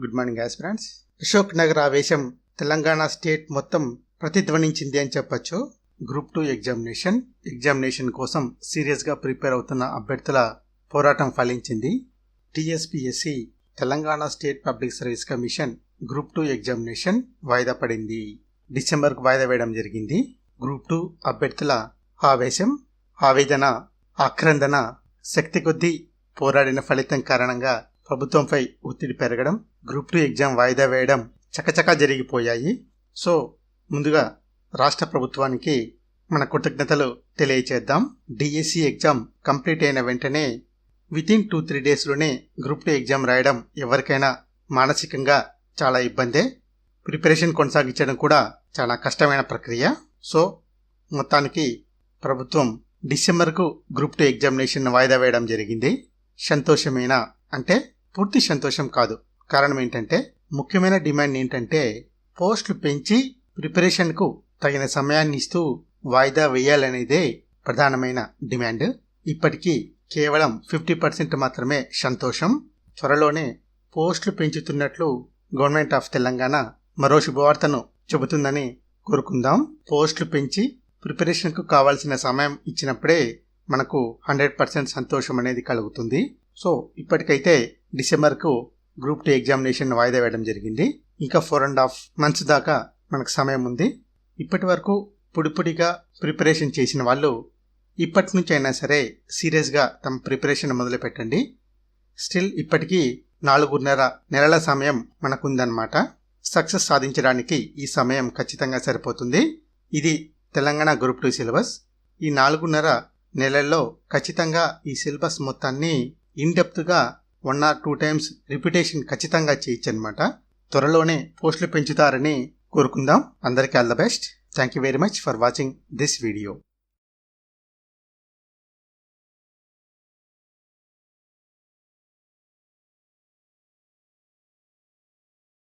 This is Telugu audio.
Good morning friends Ashok Nagar ఆవేశం తెలంగాణ స్టేట్ మొత్తం ప్రతిధ్వనించింది అని చెప్పొచ్చు. గ్రూప్ టూ ఎగ్జామినేషన్ ఎగ్జామినేషన్ కోసం సీరియస్గా ప్రిపేర్ అవుతున్న అభ్యర్థుల పోరాటం ఫలించింది. TSPSC Telangana state public service commission group two examination వాయిదా పడింది. డిసెంబర్కు వాయిదా వేయడం జరిగింది. గ్రూప్ టూ అభ్యర్థుల ఆవేశం ఆవేదన ఆక్రందన శక్తి కొద్దీ పోరాడిన ఫలితం కారణంగా ప్రభుత్వంపై ఒత్తిడి పెరగడం గ్రూప్ టూ ఎగ్జామ్ వాయిదా వేయడం చకచకా జరిగిపోయాయి. సో ముందుగా రాష్ట్ర ప్రభుత్వానికి మన కృతజ్ఞతలు తెలియచేద్దాం. డిఎస్సి ఎగ్జామ్ కంప్లీట్ అయిన వెంటనే వితిన్ టూ త్రీ డేస్లోనే గ్రూప్ టూ ఎగ్జామ్ రాయడం ఎవరికైనా మానసికంగా చాలా ఇబ్బందే. ప్రిపరేషన్ కొనసాగించడం కూడా చాలా కష్టమైన ప్రక్రియ. సో మొత్తానికి ప్రభుత్వం డిసెంబర్కు గ్రూప్ టూ ఎగ్జామినేషన్ వాయిదా వేయడం జరిగింది. సంతోషమేనా? అంటే పూర్తి సంతోషం కాదు. కారణం ఏంటంటే ముఖ్యమైన డిమాండ్ ఏంటంటే పోస్టులు పెంచి ప్రిపరేషన్కు తగిన సమయాన్ని ఇస్తూ వాయిదా వేయాలనేదే ప్రధానమైన డిమాండ్. ఇప్పటికీ కేవలం ఫిఫ్టీ పర్సెంట్ మాత్రమే సంతోషం. త్వరలోనే పోస్టులు పెంచుతున్నట్లు గవర్నమెంట్ ఆఫ్ తెలంగాణ మరో శుభవార్తను చెబుతుందని కోరుకుందాం. పోస్టులు పెంచి ప్రిపరేషన్కు కావాల్సిన సమయం ఇచ్చినప్పుడే మనకు హండ్రెడ్ పర్సెంట్ సంతోషం అనేది కలుగుతుంది. సో ఇప్పటికైతే డిసెంబర్కు గ్రూప్ టూ ఎగ్జామినేషన్ వాయిదా వేయడం జరిగింది. ఇంకా ఫోర్ అండ్ హాఫ్ మంత్స్ దాకా మనకు సమయం ఉంది. ఇప్పటి వరకు పొడిపొడిగా ప్రిపరేషన్ చేసిన వాళ్ళు ఇప్పటి నుంచి అయినా సరే సీరియస్గా తమ ప్రిపరేషన్ మొదలుపెట్టండి స్టిల్ ఇప్పటికీ నాలుగున్నర నెలల సమయం మనకుందన్నమాట. సక్సెస్ సాధించడానికి ఈ సమయం ఖచ్చితంగా సరిపోతుంది. ఇది తెలంగాణ గ్రూప్ టూ సిలబస్. ఈ నాలుగున్నర నెలల్లో ఖచ్చితంగా ఈ సిలబస్ మొత్తాన్ని ఇన్డెప్త్గా one or two times repetition ఖచ్చితంగా చేయొచ్చనమాట త్వరలోనే పోస్టులు పెంచుతారని కోరుకుందాం. అందరికీ all the best. Thank you very much for watching this video.